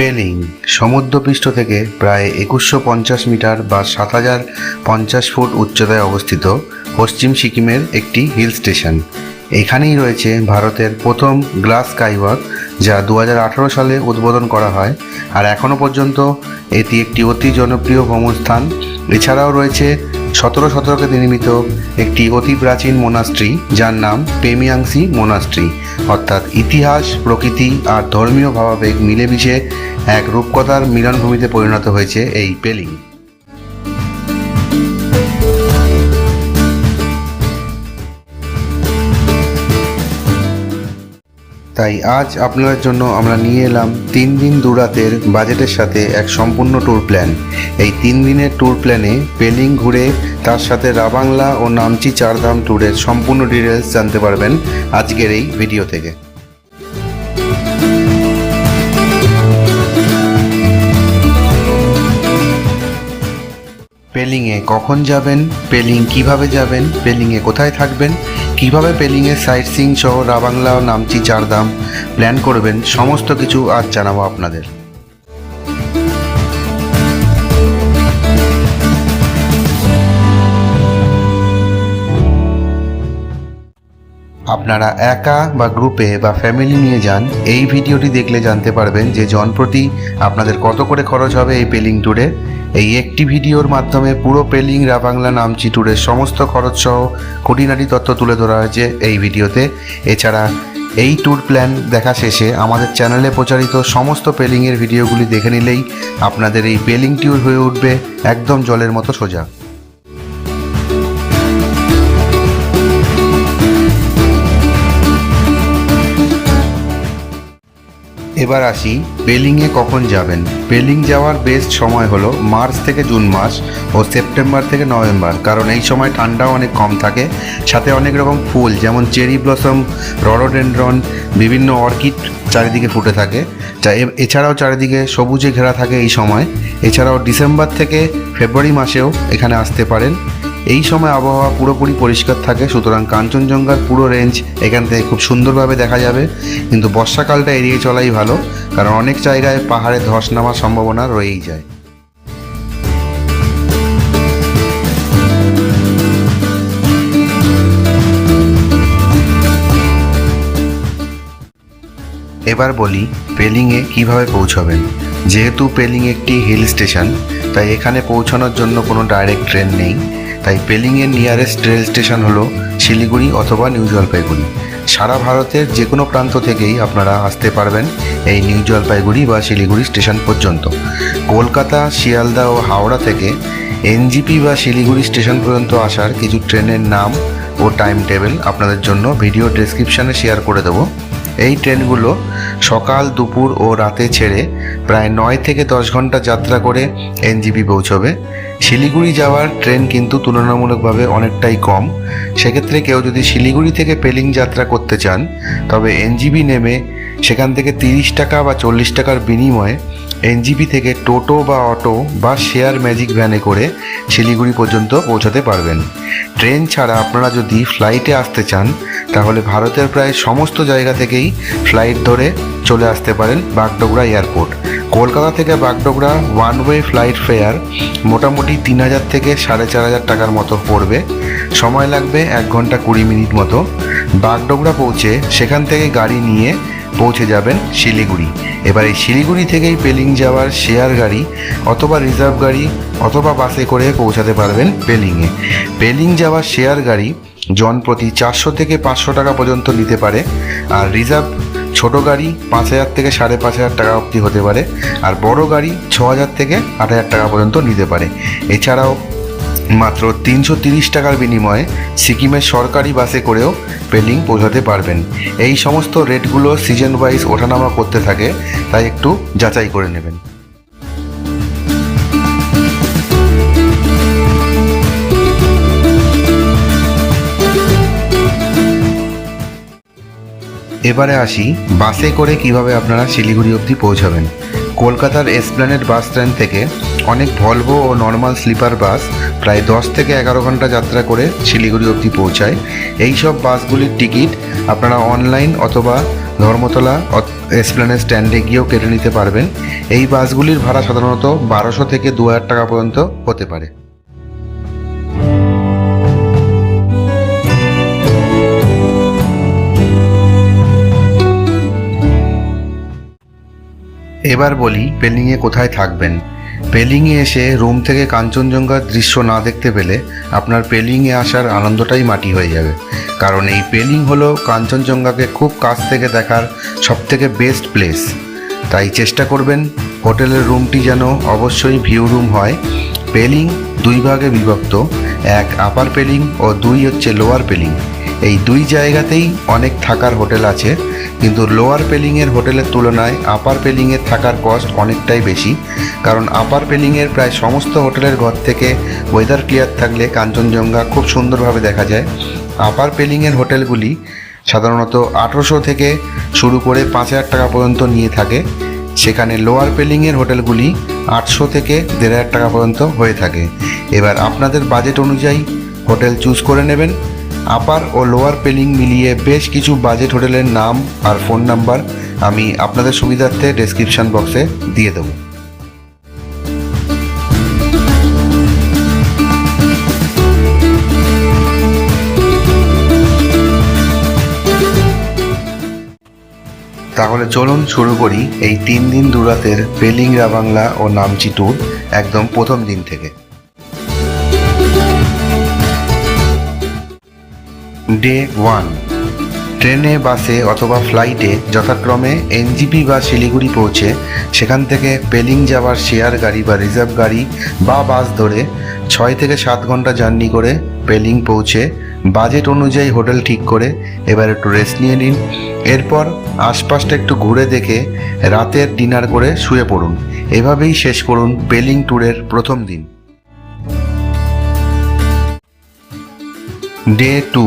পেলিং সমুদ্রপৃষ্ঠ থেকে প্রায় একুশশো পঞ্চাশ মিটার বা সাত হাজার পঞ্চাশ ফুট উচ্চতায় অবস্থিত পশ্চিম সিকিমের একটি হিল স্টেশন। এখানেই রয়েছে ভারতের প্রথম গ্লাস স্কাইওয়াক, যা দু হাজার আঠেরো সালে উদ্বোধন করা হয় আর এখনও পর্যন্ত এটি একটি অতি জনপ্রিয় ভ্রমণ স্থান এছাড়াও রয়েছে সতেরো শতকে নির্মিত একটি অতি প্রাচীন মোনাস্ট্রি যার নাম পেমিয়াংসি মোনাস্ট্রি অর্থাৎ ইতিহাস, প্রকৃতি আর ধর্মীয় ভাবাবেগ মিলেমিশে এক রূপকথার মিলনভূমিতে পরিণত হয়েছে এই পেলিং। তাই আজ আপনাদের জন্য আমরা নিয়ে এলাম তিন দিন দু রাতের বাজেটের সাথে এক সম্পূর্ণ ট্যুর প্ল্যান এই তিন দিনের ট্যুর প্ল্যানে পেলিং ঘুরে তার সাথে রাবাংলা ও নামচি চারধাম ট্যুরের সম্পূর্ণ ডিটেলস জানতে পারবেন আজকের এই ভিডিও থেকে। পেলিংয়ে কখন যাবেন? পেলিং কীভাবে যাবেন? পেলিংয়ে কোথায় থাকবেন? কীভাবে পেলিংয়ের সাইট সিং সহ রাবাংলা নামচি চারধাম প্ল্যান করবেন, সমস্ত কিছু আজ জানাব আপনাদের। আপনারা একা বা গ্রুপে বা ফ্যামিলি নিয়ে যান, এই ভিডিওটি দেখলে জানতে পারবেন যে জনপ্রতি আপনাদের কত করে খরচ হবে এই পেলিং ট্যুরে। এই একটি ভিডিওর মাধ্যমে পুরো পেলিং রাবাংলা নামচি ট্যুরের সমস্ত খরচ সহ খুঁটিনাটি তথ্য তুলে ধরা হয়েছে এই ভিডিওতে। এছাড়া এই ট্যুর প্ল্যান দেখা শেষে আমাদের চ্যানেলে প্রচারিত সমস্ত পেলিংয়ের ভিডিওগুলি দেখে নিলেই আপনাদের এই পেলিং ট্যুর হয়ে উঠবে একদম জলের মতো সোজা। এবার আসি পেলিংয়ে কখন যাবেন? পেলিং যাওয়ার বেস্ট সময় হলো মার্চ থেকে জুন মাস ও সেপ্টেম্বর থেকে নভেম্বর। কারণ এই সময় ঠান্ডাও অনেক কম থাকে। সাথে অনেক রকম ফুল, যেমন চেরি ব্লসম রডোডেন্ড্রন বিভিন্ন অর্কিড চারিদিকে ফুটে থাকে। যা এছাড়াও চারিদিকে সবুজে ঘেরা থাকে এই সময়। এছাড়াও ডিসেম্বর থেকে ফেব্রুয়ারি মাসেও এখানে আসতে পারেন। এই সময় আবহাওয়া পুরোপুরি পরিষ্কার থাকে, সুতরাং কাঞ্চনজঙ্ঘার পুরো রেঞ্জ এখান থেকে খুব সুন্দরভাবে দেখা যাবে। কিন্তু বর্ষাকালটা এড়িয়ে চলাই ভালো, কারণ অনেক জায়গায় পাহাড়ে ধস নামার সম্ভাবনা রয়েই যায়। এবার বলি পেলিংয়ে কীভাবে পৌঁছবেন। যেহেতু পেলিং একটি হিল স্টেশন তাই এখানে পৌঁছানোর জন্য কোনো ডাইরেক্ট ট্রেন নেই। তাই পেলিংয়ের নিয়ারেস্ট রেল স্টেশন হলো শিলিগুড়ি অথবা নিউ জলপাইগুড়ি। সারা ভারতের যে কোনো প্রান্ত থেকেই আপনারা আসতে পারবেন এই নিউ জলপাইগুড়ি বা শিলিগুড়ি স্টেশন পর্যন্ত। কলকাতা, শিয়ালদা ও হাওড়া থেকে এনজিপি বা শিলিগুড়ি স্টেশন পর্যন্ত আসার কিছু ট্রেনের নাম ও টাইম টেবিল আপনাদের জন্য ভিডিও ডেসক্রিপশানে শেয়ার করে দেবো। এই ট্রেনগুলো সকাল, দুপুর ও রাতে ছেড়ে প্রায় নয় থেকে দশ ঘণ্টা যাত্রা করে এনজিপি পৌঁছবে। শিলিগুড়ি যাওয়ার ট্রেন কিন্তু তুলনামূলকভাবে অনেকটাই কম। সেক্ষেত্রে কেউ যদি শিলিগুড়ি থেকে পেলিং যাত্রা করতে চান, তবে এনজিবি নেমে সেখান থেকে তিরিশ টাকা বা চল্লিশ টাকার বিনিময়ে এনজিপি থেকে টোটো বা অটো বা শেয়ার ম্যাজিক ভ্যানে করে শিলিগুড়ি পর্যন্ত পৌঁছাতে পারবেন। ট্রেন ছাড়া আপনারা যদি ফ্লাইটে আসতে চান, তাহলে ভারতের প্রায় সমস্ত জায়গা থেকেই ফ্লাইট ধরে চলে আসতে পারেন বাগডোগরা এয়ারপোর্ট। কলকাতা থেকে Bagdogra one way flight fare মোটামুটি তিন হাজার থেকে সাড়ে চার হাজার টাকার মতো পড়বে। সময় লাগবে এক ঘণ্টা কুড়ি মিনিট মতো। বাগডোগরা পৌঁছে সেখান থেকে গাড়ি নিয়ে পৌঁছে যাবেন শিলিগুড়ি। এবার এই শিলিগুড়ি থেকেই পেলিং যাওয়ার শেয়ার গাড়ি অথবা রিজার্ভ গাড়ি অথবা বাসে করে পৌঁছাতে পারবেন পেলিংয়ে পেলিং যাওয়ার শেয়ার গাড়ি জন প্রতি চারশো থেকে পাঁচশো টাকা পর্যন্ত নিতে পারে। আর রিজার্ভ ছোট গাড়ি পাঁচ হাজার থেকে সাড়ে পাঁচ হাজার টাকা অবধি হতে পারে আর বড় গাড়ি ছ হাজার থেকে আট হাজার টাকা পর্যন্ত নিতে পারে। এছাড়াও মাত্র তিনশো তিরিশ টাকার বিনিময়ে সিকিমের সরকারি বাসে করেও পেলিং পৌঁছাতে পারবেন। এই সমস্ত রেটগুলো সিজন ওয়াইজ ওঠানামা করতে থাকে, তাই একটু যাচাই করে নেবেন। এবারে আসি, বাসে করে কীভাবে আপনারা শিলিগুড়ি অবধি পৌঁছাবেন? কলকাতার এসপ্ল্যানেড বাস স্ট্যান্ড থেকে অনেক ভলভো ও নর্মাল স্লিপার বাস প্রায় দশ থেকে এগারো ঘণ্টা যাত্রা করে শিলিগুড়ি অবধি পৌঁছায়। এই সব বাসগুলির টিকিট আপনারা অনলাইন অথবা ধর্মতলা এসপ্লেনের স্ট্যান্ডে গিয়েও কেটে নিতে পারবেন। এই বাসগুলির ভাড়া সাধারণত বারোশো থেকে দু হাজার টাকা পর্যন্ত হতে পারে। এবার বলি, পেলিংয়ে কোথায় থাকবেন? পেলিংয়ে এসে রুম থেকে কাঞ্চনজঙ্ঘার দৃশ্য না দেখতে পেলে আপনার পেলিংয়ে আসার আনন্দটাই মাটি হয়ে যাবে। কারণ এই পেলিং হলো কাঞ্চনজঙ্ঘাকে খুব কাছ থেকে দেখার সবথেকে বেস্ট প্লেস তাই চেষ্টা করবেন, হোটেলের রুমটি যেন অবশ্যই ভিউ রুম হয়। পেলিং দুই ভাগে বিভক্ত, এক আপার পেলিং ও দুই হচ্ছে লোয়ার পেলিং। এই দুই জায়গাতেই অনেক থাকার হোটেল আছে। কিন্তু লোয়ার পেলিংয়ের হোটেলের তুলনায় আপার পেলিংয়ের থাকার কস্ট অনেকটাই বেশি। কারণ আপার পেলিংয়ের প্রায় সমস্ত হোটেলের ঘর থেকে ওয়েদার ক্লিয়ার থাকলে কাঞ্চনজঙ্ঘা খুব সুন্দরভাবে দেখা যায়। আপার পেলিংয়ের হোটেলগুলি সাধারণত আঠেরোশো থেকে শুরু করে পাঁচ হাজার টাকা পর্যন্ত নিয়ে থাকে। সেখানে লোয়ার পেলিংয়ের হোটেলগুলি আটশো থেকে দেড় হাজার টাকা পর্যন্ত হয়ে থাকে। এবার আপনাদের বাজেট অনুযায়ী হোটেল চুজ করে নেবেন। আপার ও লোয়ার পেলিং মিলিয়ে বেশ কিছু বাজেট হোটেলের নাম আর ফোন নাম্বার আমি আপনাদের সুবিধার্থে ডেসক্রিপশন বক্সে দিয়ে দেবো। তাহলে চলুন শুরু করি এই তিন দিন দুরাতের পেলিং রাবাংলা ও নামচি ট্যুর একদম প্রথম দিন থেকে। ডে ওয়ান ট্রেনে, বাসে অথবা ফ্লাইটে যথাক্রমে এনজিপি বা শিলিগুড়ি পৌঁছে সেখান থেকে পেলিং যাওয়ার শেয়ার গাড়ি বা রিজার্ভ গাড়ি বা বাস ধরে ছয় থেকে সাত ঘণ্টা জার্নি করে পেলিং পৌঁছে বাজেট অনুযায়ী হোটেল ঠিক করে এবার একটু রেস্ট নিয়ে নিন। এরপর আশপাশটা একটু ঘুরে দেখে রাতের ডিনার করে শুয়ে পড়ুন। এভাবেই শেষ করুন পেলিং ট্যুরের প্রথম দিন। ডে টু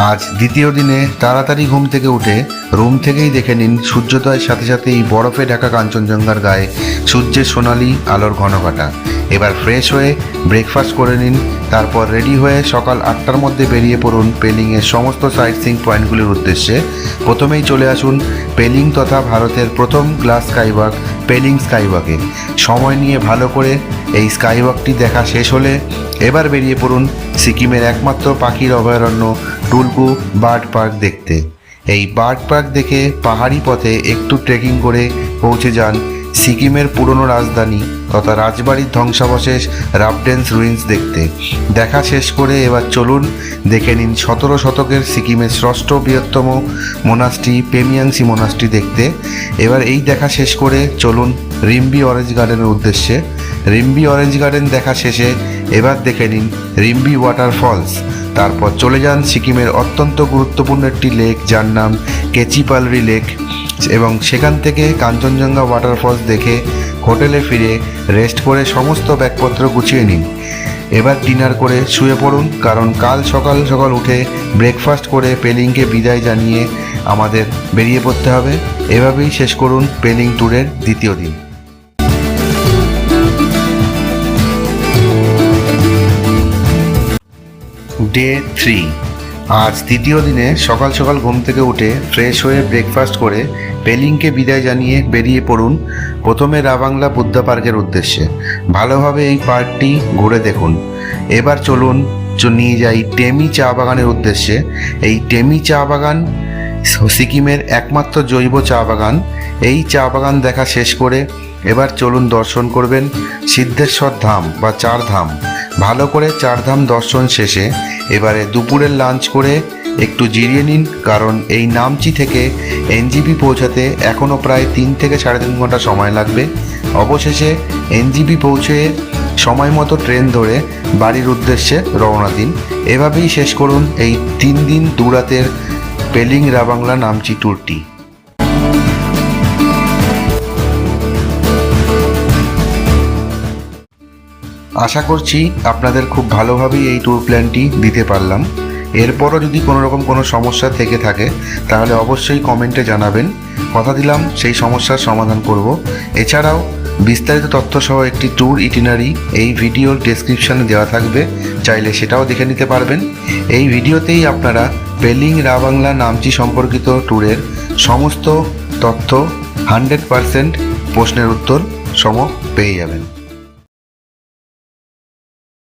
আজ দ্বিতীয় দিনে তাড়াতাড়ি ঘুম থেকে উঠে রুম থেকেই দেখে নিন সূর্যোদয়ের সাথে সাথেই বরফে ঢাকা কাঞ্চনজঙ্ঘার গায়ে সূর্যের সোনালি আলোর ঘন ঘনঘটা এবার ফ্রেশ হয়ে ব্রেকফাস্ট করে নিন, তারপর রেডি হয়ে সকাল আটটার মধ্যে বেরিয়ে পড়ুন পেলিংয়ের সমস্ত সাইট সিং পয়েন্টগুলির উদ্দেশ্যে। প্রথমেই চলে আসুন পেলিং তথা ভারতের প্রথম গ্লাস স্কাইওয়াক পেলিং স্কাইওয়াকে সময় নিয়ে ভালো করে এই স্কাইওয়াকটি দেখা শেষ হলে এবার বেরিয়ে পড়ুন সিকিমের একমাত্র পাখির অভয়ারণ্য টুলকু বার্ড পার্ক দেখতে। এই বার্ড পার্ক দেখে পাহাড়ি পথে একটু ট্রেকিং করে পৌঁছে যান সিকিমের পুরনো রাজধানী তথা রাজবাড়ির ধ্বংসাবশেষ রাবডেন্স রুইন্স দেখতে। দেখা শেষ করে এবার চলুন দেখে নিন সতেরো শতকের সিকিমের ষষ্ঠ বৃহত্তম মোনাস্ট্রি, পেমিয়াংসি মোনাস্ট্রি দেখতে। এবার এই দেখা শেষ করে চলুন রিম্বি অরেঞ্জ গার্ডেনের উদ্দেশ্যে। রিম্বি অরেঞ্জ গার্ডেন দেখা শেষে এবার দেখে নিন রিম্বি ওয়াটারফলস তারপর চলে যান সিকিমের অত্যন্ত গুরুত্বপূর্ণ একটি লেক যার নাম কেচিপালরি লেক এবং সেখান থেকে কাঞ্চনজঙ্ঘা ওয়াটারফলস দেখে হোটেলে ফিরে রেস্ট করে সমস্ত ব্যাগপত্র গুছিয়ে নিন। এবার ডিনার করে শুয়ে পড়ুন, কারণ কাল সকাল সকাল উঠে ব্রেকফাস্ট করে পেলিংকে বিদায় জানিয়ে আমাদের বেরিয়ে পড়তে হবে। এভাবেই শেষ করুন পেলিং ট্যুরের দ্বিতীয় দিন। ডে থ্রি আজ তৃতীয় দিনে সকাল সকাল ঘুম থেকে উঠে ফ্রেশ হয়ে ব্রেকফাস্ট করে পেলিংকে বিদায় জানিয়ে বেরিয়ে পড়ুন প্রথমে রাবাংলা বুদ্ধা পার্কের উদ্দেশ্যে। ভালোভাবে এই পার্কটি ঘুরে দেখুন। এবার চলুন নিয়ে যাই টেমি চা বাগানের উদ্দেশ্যে। এই টেমি চা বাগান সিকিমের একমাত্র জৈব চা বাগান। এই চা বাগান দেখা শেষ করে এবার চলুন দর্শন করবেন সিদ্ধেশ্বর ধাম বা চার ধাম। ভালো করে চারধাম দর্শন শেষে এবারে দুপুরের লাঞ্চ করে একটু জিরিয়ে নিন, কারণ এই নামচি থেকে এনজিপি পৌঁছাতে এখনও প্রায় তিন থেকে সাড়ে তিন ঘণ্টা সময় লাগবে। অবশেষে এনজিপি পৌঁছে সময় মতো ট্রেন ধরে বাড়ির উদ্দেশ্যে রওনা দিন। এভাবেই শেষ করুন এই তিন দিন দুরাতের পেলিং রাবাংলা নামচি ট্যুরটি আশা করছি আপনাদের খুব ভালোভাবেই এই ট্যুর প্ল্যানটি দিতে পারলাম। এরপরও যদি কোনো রকম কোনো সমস্যা থেকে থাকে, তাহলে অবশ্যই কমেন্টে জানাবেন। কথা দিলাম, সেই সমস্যার সমাধান করব। এছাড়াও বিস্তারিত তথ্যসহ একটি ট্যুর ইটিনারি এই ভিডিওর ডেসক্রিপশনে দেওয়া থাকবে। চাইলে সেটাও দেখে নিতে পারবেন। এই ভিডিওতেই আপনারা পেলিং রাবাংলা নামচি সম্পর্কিত ট্যুরের সমস্ত তথ্য হান্ড্রেড পারসেন্ট প্রশ্নের উত্তর সম পেয়ে যাবেন।